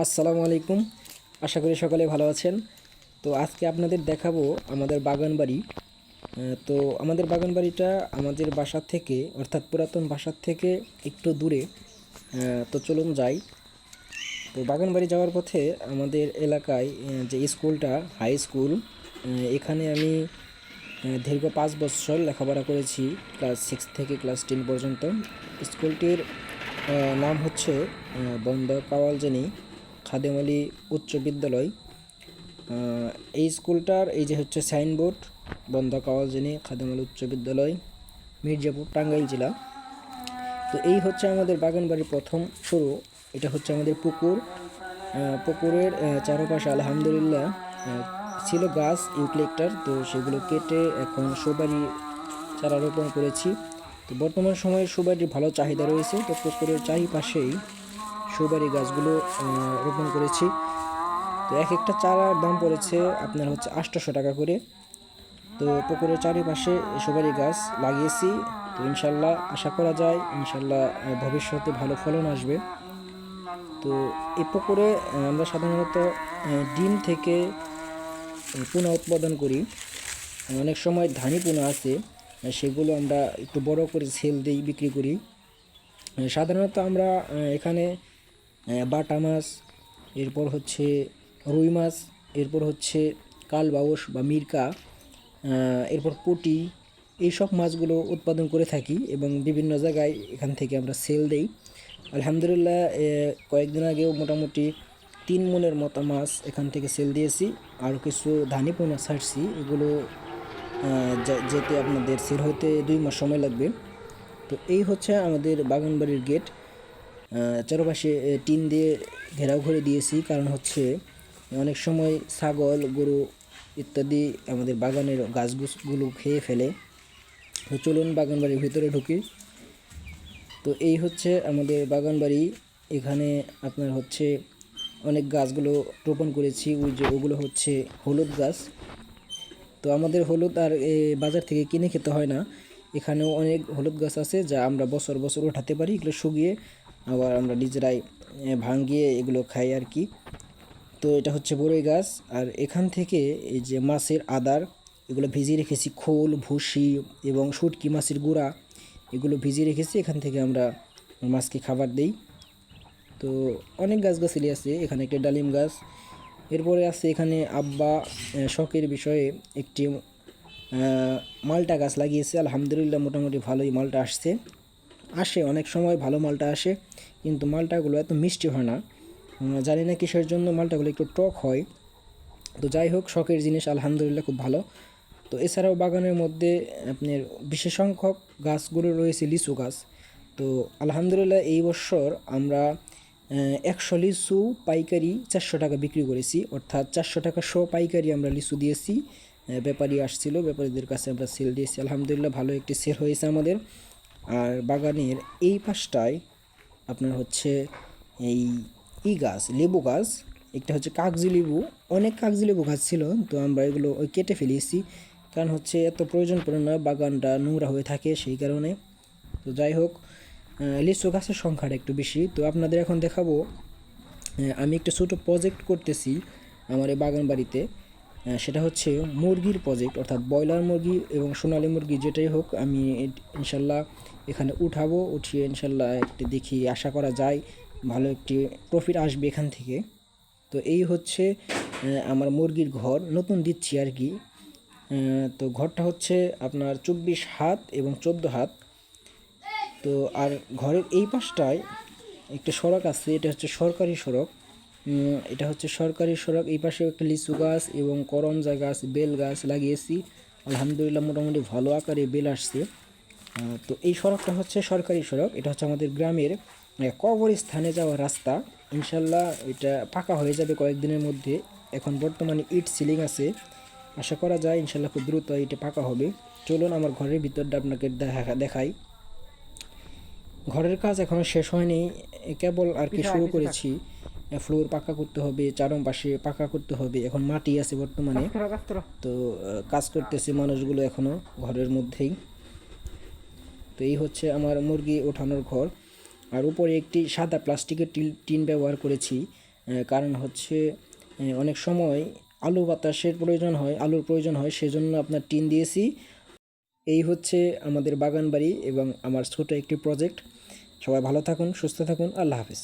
আসসালামু আলাইকুম। আশা করি সকলে ভালো আছেন। তো আজকে আপনাদের দেখাবো আমাদের বাগান বাড়ি তো আমাদের বাগান বাড়িটা আমাদের বাসার থেকে, অর্থাৎ পুরাতন বাসার থেকে একটু দূরে। তো চলুন যাই। তো বাগান বাড়ি যাওয়ার পথে আমাদের এলাকায় যে স্কুলটা, হাই স্কুল এখানে আমি দীর্ঘ পাঁচ বছর লেখাপড়া করেছি, ক্লাস সিক্স থেকে ক্লাস টেন পর্যন্ত। স্কুলটির নাম হচ্ছে বন্ধ কাওয়ালজেনি। খাদেম আলী উচ্চ বিদ্যালয়। এই স্কুলটার এই যে হচ্ছে সাইনবোর্ড, বন্ধ কাওয়ালজেনি খাদেম আলী উচ্চ বিদ্যালয়, মির্জাপুর, টাঙ্গাইল জেলা। তো এই হচ্ছে আমাদের বাগানবাড়ির প্রথম শুরু। এটা হচ্ছে আমাদের পুকুর। পুকুরের চারপাশে আলহামদুলিল্লাহ ছিল গাছ ইউক্লিপ্টার তো সেগুলো কেটে এখন সুপারি চারা রোপণ করেছি। তো বর্তমান সময়ে সুপারির ভালো চাহিদা রয়েছে। তো পুকুরের চারিপাশেই সুপারি গাছগুলো রোপণ করেছি। তো এক একটা চারার দাম পড়েছে আপনার হচ্ছে আটশোশো টাকা করে। তো পুকুরের চারিপাশে সুপারি গাছ লাগিয়েছি। তো ইনশাল্লাহ আশা করা যায়, ইনশাল্লাহ ভবিষ্যতে ভালো ফলন আসবে। তো এই পুকুরে আমরা সাধারণত ডিম থেকে পোনা উৎপাদন করি। অনেক সময় ধানি পোনা আছে সেগুলো আমরা একটু বড় করে সেল দিই বিক্রি করি। সাধারণত আমরা এখানে বাটা মাছ, এরপর হচ্ছে রুই মাছ, এরপর হচ্ছে কালবাউস বা মিরকা এরপর পুটি, এইসব মাছগুলো উৎপাদন করে থাকি এবং বিভিন্ন জায়গায় এখান থেকে আমরা সেল দেই। আলহামদুলিল্লাহ কয়েকদিন আগেও মোটামুটি তিন মনের মতো মাছ এখান থেকে সেল দিয়েছি। আর কিছু ধানি পোনা ছাড়ছি, এগুলো যেতে আপনাদের সেল হতে দুই মাস সময় লাগবে। তো এই হচ্ছে আমাদের বাগানবাড়ির গেট চারপাশে টিন দিয়ে ঘেরাও করে দিয়েছি। কারণ হচ্ছে, অনেক সময় ছাগল, গরু ইত্যাদি আমাদের বাগানের গাছগুলো খেয়ে ফেলে। তো চলুন বাগান বাড়ির ভিতরে ঢুকি। তো এই হচ্ছে আমাদের বাগান বাড়ি এখানে আপনার হচ্ছে অনেক গাছগুলো রোপণ করেছি। ওই যে ওগুলো হচ্ছে হলুদ গাছ। তো আমাদের হলুদ আর বাজার থেকে কিনে খেতে হয় না। এখানেও অনেক হলুদ গাছ আছে যা আমরা বছর বছর ওঠাতে পারি। এগুলো শুকিয়ে আবার আমরা নিজেরাই ভাঙিয়ে এগুলো খাই আর কি। তো এটা হচ্ছে বড়ই গাছ। আর এখান থেকে এই যে মাছের আদার, এগুলো ভিজিয়ে রেখেছি, খোল, ভুসি এবং শুটকি মাছের গুঁড়া, এগুলো ভিজিয়ে রেখেছি। এখান থেকে আমরা মাছকে খাবার দেই। তো অনেক গাছগাছালি আছে। এখানে একটা ডালিম গাছ। এরপরে আছে এখানে আব্বা শখের বিষয়ে একটি মালটা গাছ লাগিয়েছে। আলহামদুলিল্লাহ মোটামুটি ভালোই মালটা আসছে। আসে, অনেক সময় ভালো মালটা আসে। কিন্তু মালটাগুলো এত মিষ্টি হয় না। জানি না কিসের জন্য মালটাগুলো একটু টক হয়। তো যাই হোক, শখের জিনিস, আলহামদুলিল্লাহ, খুব ভালো। তো এছাড়াও বাগানের মধ্যে আপনার বিশেষ সংখ্যক গাছগুলো রয়েছে, লিচু গাছ। তো আলহামদুলিল্লাহ এই বছর আমরা একশো লিচু পাইকারি চারশো টাকা বিক্রি করেছি। অর্থাৎ চারশো টাকা শো পাইকারি আমরা লিচু দিয়েছি। ব্যাপারী আসছিল, ব্যাপারীদের কাছে আমরা সেল দিয়েছি। আলহামদুলিল্লাহ ভালো একটি সেল হয়েছে আমাদের। আর বাগানের এই পাশটায় আপনার হচ্ছে এই ই গাছ, লেবু গাছ, একটা হচ্ছে কাগজি লেবু, অনেক কাগজি লেবু গাছ ছিল, তো আমরা এগুলো ওই কেটে ফেলেছি কারণ হচ্ছে এত প্রয়োজন পড়ে না, বাগানটা নোংরা হয়ে থাকে সেই কারণে। তো যাই হোক লিচু গাছের সংখ্যাটা একটু বেশি। তো আপনাদের এখন দেখাবো আমি একটা ছোটো প্রজেক্ট করতেছি আমার এই বাগান বাড়িতে সেটা হচ্ছে মুরগির প্রজেক্ট অর্থাৎ ব্রয়লার মুরগি এবং সোনালী মুরগি যেটাই হোক, আমি ইনশাল্লাহ এখানে উঠাবো, উঠিয়ে ইনশাল্লাহ একটি দেখি, আশা করা যায় ভালো একটি প্রফিট আসবে এখান থেকে। তো এই হচ্ছে আমার মুরগির ঘর, নতুন দিচ্ছি আর কি। তো ঘরটা হচ্ছে আপনার চব্বিশ হাত এবং চোদ্দ হাত। তো আর ঘরের এই পাশটায় একটা সড়ক আছে, এটা হচ্ছে সরকারি সড়ক। এটা হচ্ছে সরকারি সড়ক এই পাশে একটা লিচু গাছ এবং করমজা গাছ বেল গাছ লাগিয়েছি। আলহামদুলিল্লাহ মোটামুটি ভালো আকারে বেল আসছে। তো এই সড়কটা হচ্ছে সরকারি সড়ক এটা হচ্ছে আমাদের গ্রামের কবরস্থানে যাওয়ার রাস্তা। ইনশাল্লাহ এটা পাকা হয়ে যাবে কয়েকদিনের মধ্যে। এখন বর্তমানে ইট সিলিং আছে। আশা করা যায় ইনশাল্লাহ খুব দ্রুত এটা পাকা হবে। চলুন আমার ঘরের ভিতরটা আপনাকে দেখা দেখাই। ঘরের কাজ এখনও শেষ হয়নি। কেবল আর কি শুরু করেছি। ফ্লোর পাকা করতে হবে চারম পাশে পাকা করতে হবে। এখন মাটি আছে বর্তমানে। তো কাজ করতেছে মানুষগুলো এখনও ঘরের মধ্যেই। তো এই হচ্ছে আমার মুরগি ওঠানোর ঘর। আর উপরে একটি সাদা প্লাস্টিকের টিন টিন ব্যবহার করেছি। কারণ হচ্ছে অনেক সময় আলু বাতাসের প্রয়োজন হয় আলুর প্রয়োজন হয় সেজন্য আপনার টিন দিয়েছি। এই হচ্ছে আমাদের বাগান বাড়ি এবং আমার ছোট একটি প্রজেক্ট। সবাই ভালো থাকুন সুস্থ থাকুন আল্লাহ হাফিজ।